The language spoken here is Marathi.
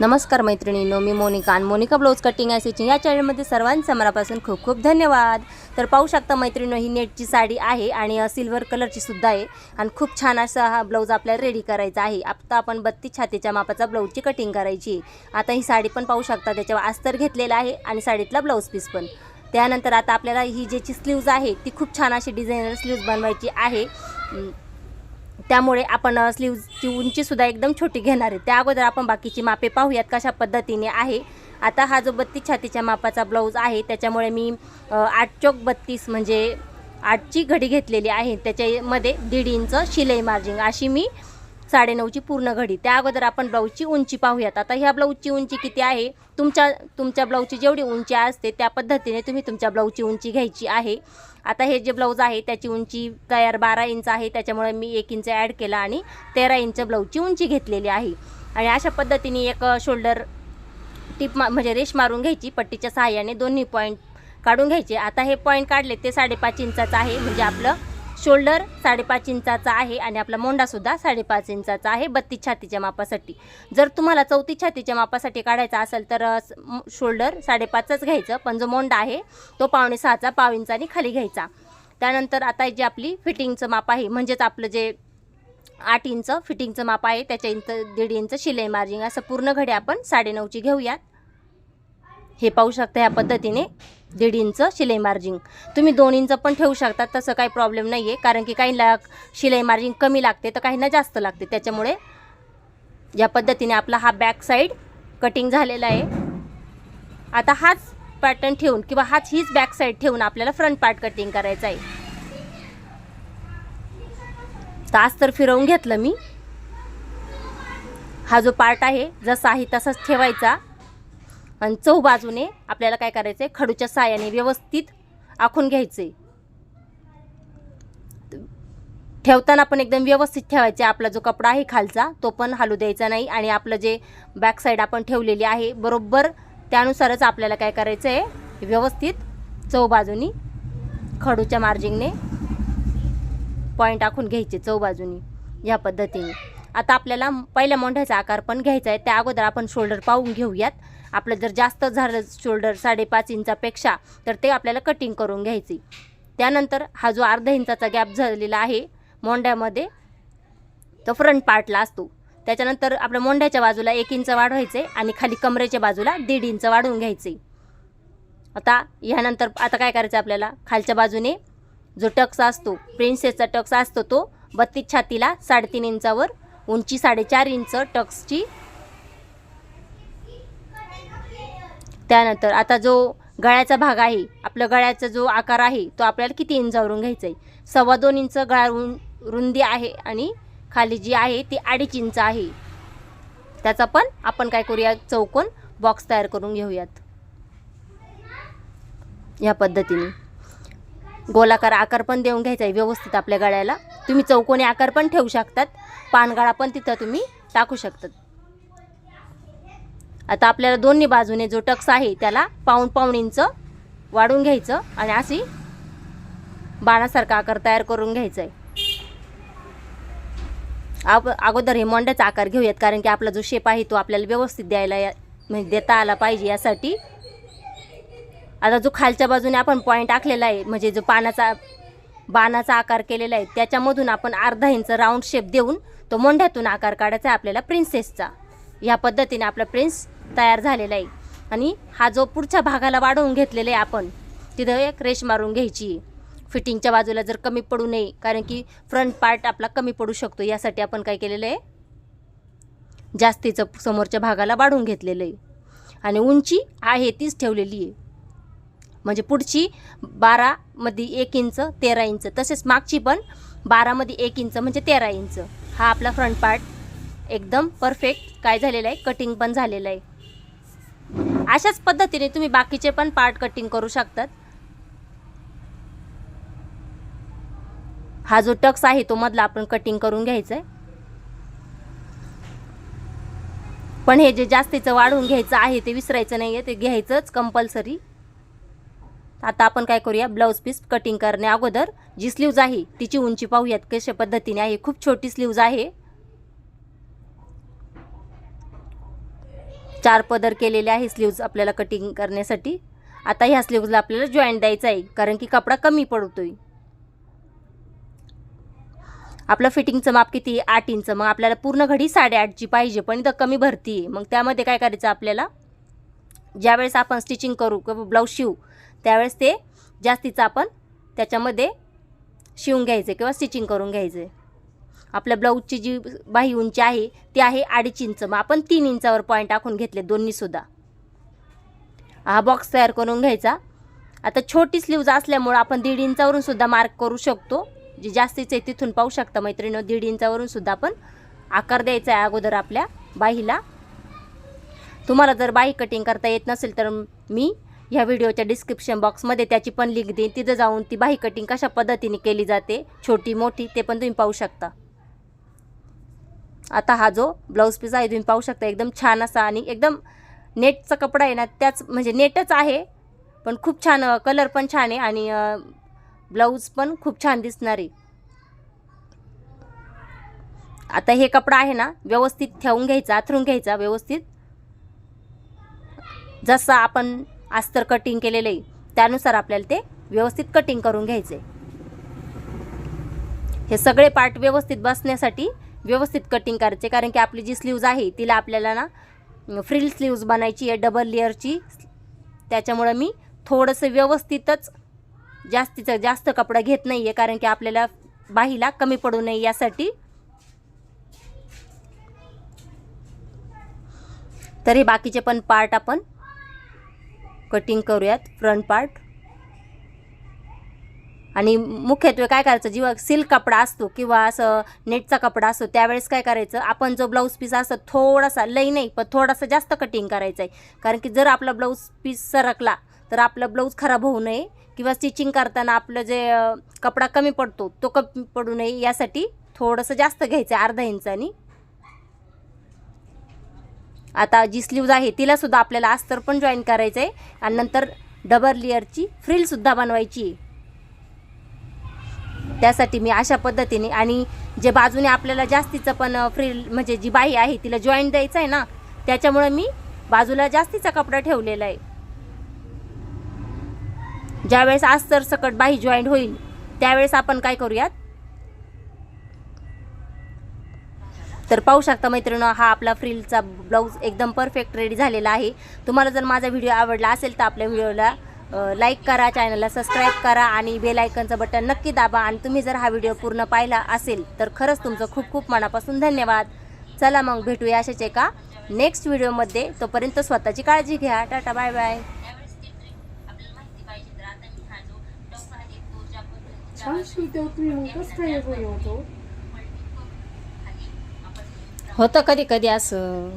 नमस्कार मैत्रिणींनो मी मोनिका आणि मोनिका ब्लाऊज कटिंग आहे स्टिचिंग या चॅनलमध्ये सर्वांचं मनापासून खूप खूप धन्यवाद. तर पाहू शकता मैत्रिणी ही नेटची साडी आहे आणि सिल्वर कलरची सुद्धा आहे आणि खूप छान असा हा ब्लाऊज आपल्याला रेडी करायचा आहे. आता आपण बत्तीस छातीच्या मापाचा ब्लाऊजची कटिंग करायची आता ही साडी पण पाहू शकता त्याच्यावर अस्तर घेतलेला आहे आणि साडीतला ब्लाऊज पीस पण. त्यानंतर आता आपल्याला ही ज्याची स्लीव्ज आहे ती खूप छान अशी डिझायनर स्लीव्ज बनवायची आहे. त्यामुळे आपण स्लीवची उंचीसुद्धा एकदम छोटी घेणार आहे. त्या अगोदर आपण बाकीची मापे पाहूयात कशा पद्धतीने आहे. आता हा जो बत्तीस छातीच्या मापाचा ब्लाऊज आहे त्याच्यामुळे मी आठ चौक बत्तीस म्हणजे आठची घडी घेतलेली आहे. त्याच्यामध्ये दीड इंच शिलाई मार्जिंग अशी मी साडेनऊची पूर्ण घडी. त्या अगोदर आपण ब्लाऊजची उंची पाहूयात. आता ह्या ब्लाऊजची उंची किती आहे? तुमच्या तुमच्या ब्लाऊजची जेवढी उंची असते त्या पद्धतीने तुम्ही तुमच्या ब्लाऊजची उंची घ्यायची आहे. आता हे जे ब्लाऊज आहे त्याची उंची तयार बारा इंच आहे. त्याच्यामुळे मी एक इंच ॲड केला आणि तेरा इंच ब्लाऊजची उंची घेतलेली आहे. आणि अशा पद्धतीने एक शोल्डर टिप मा म्हणजे रेश मारून घ्यायची पट्टीच्या सहाय्याने दोन्ही पॉईंट काढून घ्यायचे. आता हे पॉईंट काढले ते साडेपाच इंचाचं आहे. म्हणजे आपलं शोल्डर साडेपाच इंचाचा आहे आणि आपला मोंडासुद्धा साडेपाच इंचाचा आहे बत्तीस छातीच्या मापासाठी. जर तुम्हाला चौतीस छातीच्या मापासाठी काढायचा असेल तर शोल्डर साडेपाचच घ्यायचं पण जो मोंडा आहे तो पावणे सहाचा पाव इंचानी खाली घ्यायचा. त्यानंतर आता जी आपली फिटिंगचं माप आहे म्हणजेच आपलं जे आठ इंच फिटिंगचं माप आहे त्याच्या इंच दीड इंच शिलाई मार्जिंग असं पूर्ण घडी आपण साडेनऊची घेऊयात. हे पाहू शकता ह्या पद्धतीने. दीड इंच शिलाई मार्जिंग तुम्ही दोन इंच पण ठेवू शकता तसं काही प्रॉब्लेम नाही आहे कारण की काहींना शिलाई मार्जिंग कमी लागते तर काहींना जास्त लागते. त्याच्यामुळे या पद्धतीने आपला हा बॅक साईड कटिंग झालेला आहे. आता हाच पॅटर्न ठेवून किंवा हाच हीच बॅक साईड ठेवून आपल्याला फ्रंट पार्ट कटिंग करायचा आहे. तास तर फिरवून घेतलं मी. हा जो पार्ट आहे जसा आहे तसाच ठेवायचा. आणि चौ बाजूने आपल्याला काय करायचं आहे खडूच्या सायाने व्यवस्थित आखून घ्यायचे ठेवताना पण एकदम व्यवस्थित ठेवायचे. आपला जो कपडा आहे खालचा तो पण हालू द्यायचा नाही आणि आपलं जे बॅक साईड आपण ठेवलेली आहे बरोबर त्यानुसारच आपल्याला काय करायचं आहे व्यवस्थित चौबाजूनी खडूच्या मार्जिंगने पॉईंट आखून घ्यायचे चौबाजूनी या पद्धतीने. आता आपल्याला पहिल्या मोंढ्याचा आकार पण घ्यायचा आहे. त्या अगोदर आपण शोल्डर पाहून घेऊयात. आपलं जर जास्त झालं शोल्डर साडेपाच इंचापेक्षा तर ते आपल्याला कटिंग करून घ्यायचे. त्यानंतर हा जो अर्धा इंचाचा गॅप झालेला आहे मोंड्यामध्ये तो फ्रंट पार्टला असतो. त्याच्यानंतर आपल्या मोंड्याच्या बाजूला एक इंच वाढवायचे आणि खाली कमरेच्या बाजूला दीड इंच वाढवून घ्यायचे. आता ह्यानंतर आता काय करायचं आपल्याला? खालच्या बाजूने जो टक्स असतो प्रिन्सेसचा टक्स असतो तो बत्तीस छातीला साडेतीन इंचावर उंची साडेचार इंच टक्सची त्यानंतर आता जो गळ्याचा भाग आहे आपलं गळ्याचा जो आकार आहे तो आपल्याला किती इंचावरून घ्यायचा आहे सव्वा दोन इंच गळा रुं रुंदी आहे आणि खाली जी आहे ती अडीच इंच आहे. त्याचा पण आपण काय करूया? चौकोन बॉक्स तयार करून घेऊयात. या पद्धतीने. गोलाकार आकार पण देऊन घ्यायचा आहे व्यवस्थित आपल्या गळ्याला. तुम्ही चौकोनी आकार पण ठेवू शकतात. पानगळा पण तिथं तुम्ही टाकू शकतात. आता आपल्याला दोन्ही बाजूने जो टक्स आहे त्याला पाऊण पाऊण इंच वाढून घ्यायचं आणि अशी बाणासारखा आकार तयार करून घ्यायचा आहे आप अगोदर हे मोंड्याचा आकार घेऊयात कारण की आपला जो शेप आहे तो आपल्याला व्यवस्थित द्यायला या म्हणजे देता आला पाहिजे यासाठी. आता जो खालच्या बाजूने आपण पॉईंट आखलेला आहे म्हणजे जो पानाचा बाणाचा आकार केलेला आहे त्याच्यामधून आपण अर्धा इंच राऊंड शेप देऊन तो मोंढ्यातून आकार काढायचा आहे आपल्याला प्रिन्सेसचा ह्या पद्धतीने आपला प्रिन्स तयार झालेला आहे. आणि हा जो पुढच्या भागाला वाढवून घेतलेला आहे आपण तिथं एक रेश मारून घ्यायची. आहे फिटिंगच्या बाजूला जर कमी पडू नये कारण की फ्रंट पार्ट आपला कमी पडू शकतो यासाठी आपण काय केलेलं आहे? जास्तीचं समोरच्या भागाला वाढवून घेतलेलं आहे. आणि उंची आहे तीच ठेवलेली आहे. म्हणजे पुढची बारामध्ये एक इंच तेरा इंच तसेच मागची पण बारामध्ये एक इंच म्हणजे तेरा इंच. हा आपला फ्रंट पार्ट एकदम परफेक्ट काय झालेला आहे? कटिंग पण झालेलं आहे. अशाच पद्धतीने तुम्ही बाकीचे पण पार्ट कटिंग करू शकतात. हा जो टक्स आहे तो मधला आपण कटिंग करून घ्यायचा आहे पण हे जे जास्तीचं वाढवून घ्यायचं आहे ते विसरायचं नाही आहे ते घ्यायचंच कंपल्सरी आता आपण काय करूया ब्लाऊज पीस कटिंग करण्या अगोदर जी स्लीव्ज आहे तिची उंची पाहूयात कशा पद्धतीने आहे. खूप छोटी स्लीव्ज आहे. चार पदर केलेले आहे स्लीव्ज आपल्याला कटिंग करण्यासाठी. आता ह्या स्लीव्जला आपल्याला जॉईंट द्यायचा आहे कारण की कपडा कमी पडतोय. आपलं फिटिंगचं माप किती आहे? आठ इंच. मग आपल्याला पूर्ण घडी साडेआठची पाहिजे पण इथं कमी भरती आहे. मग त्यामध्ये काय करायचं आपल्याला? ज्यावेळेस आपण स्टिचिंग करू किंवा ब्लाऊज शिवू त्यावेळेस ते जास्तीचं आपण त्याच्यामध्ये शिवून घ्यायचे किंवा स्टिचिंग करून घ्यायचे. आपल्या ब्लाऊजची जी बाही उंची आहे ती आहे अडीच इंच. मग आपण तीन इंचावर पॉईंट आखून घेतले दोन्हीसुद्धा हा बॉक्स तयार करून घ्यायचा. आता छोटी स्लीव्ज असल्यामुळं आपण दीड इंचावरून सुद्धा मार्क करू शकतो. जे जास्तीचे आहे तिथून पाहू शकता मैत्रिणी दीड इंचावरून सुद्धा आपण आकार द्यायचा आहे अगोदर आपल्या बाहीला. तुम्हाला जर बाही कटिंग करता येत नसेल तर मी ह्या व्हिडिओच्या डिस्क्रिप्शन बॉक्समध्ये त्याची पण लिंक देईन. तिथं जाऊन ती बाही कटिंग कशा पद्धतीने केली जाते छोटी मोठी ते पण तुम्ही पाहू शकता. आता हा जो ब्लाऊज पीस आहे तुम्ही पाहू शकता एकदम छान असा आणि एकदम नेटचा कपडा आहे ना त्याच म्हणजे नेटच आहे पण खूप छान कलर पण छान आहे आणि ब्लाऊज पण खूप छान दिसणार आहे. आता हे कपडा आहे ना व्यवस्थित ठेवून घ्यायचा आथरून घ्यायचा व्यवस्थित. जसं आपण अस्तर कटिंग केलेलं आहे त्यानुसार आपल्याला ते व्यवस्थित कटिंग करून घ्यायचे हे सगळे पार्ट व्यवस्थित बसण्यासाठी व्यवस्थित कटिंग करायचे. कारण की आपली जी स्लीव्ज आहे तिला आपल्याला ना फ्रिल स्लीव्ज बनायची आहे डबल लेअरची त्याच्यामुळं मी थोडंसं व्यवस्थितच जास्तीचं जास्त कपडा घेत नाही आहे कारण की आपल्याला बाहीला कमी पडू नये यासाठी. तर हे बाकीचे पण पार्ट आपण कटिंग करूयात. फ्रंट पार्ट आणि मुख्यत्वे काय करायचं जेव्हा सिल्क कपडा असतो किंवा असं नेटचा कपडा असतो त्यावेळेस काय करायचं आपण जो ब्लाऊज पीस असतो थोडासा लई नाही पण थोडासा जास्त कटिंग करायचं आहे. कारण की जर आपला ब्लाऊज पीस सरकला तर आपला ब्लाऊज खराब होऊ नये किंवा स्टिचिंग करताना आपलं जे कपडा कमी पडतो तो कमी पडू नये यासाठी थोडंसं जास्त घ्यायचं आहे अर्धा इंचानी आता जी स्लीव्ज आहे तिलासुद्धा आपल्याला अस्तर पण जॉईन करायचं आहे आणि नंतर डबल लेअरची फ्रिलसुद्धा बनवायची आहे. त्यासाठी मी अशा पद्धतीने आणि जे बाजूने आपल्याला जास्तीचं पण फ्री म्हणजे जी बाई आहे तिला जॉईंट द्यायचं आहे ना त्याच्यामुळं मी बाजूला जास्तीचा कपडा ठेवलेला आहे. ज्यावेळेस आज तर सकट बाही जॉईंट होईल त्यावेळेस आपण काय करूयात? तर पाहू शकता मैत्रिणी हा आपला फ्रिलचा ब्लाऊज एकदम परफेक्ट रेडी झालेला आहे. तुम्हाला जर माझा व्हिडिओ आवडला असेल तर आपल्या व्हिडिओला लाईक करा चॅनलला सबस्क्राईब करा आणि बेल आयकनचं बटन नक्की दाबा. आणि तुम्ही जर हा व्हिडिओ पूर्ण पाहिला असेल तर खरंच तुमचं खूप खूप मनापासून धन्यवाद. चला मग भेटूया अशाच एका नेक्स्ट व्हिडिओमध्ये तोपर्यंत स्वतःची काळजी घ्या. टाटा बाय बाय होतं कधी कधी असं.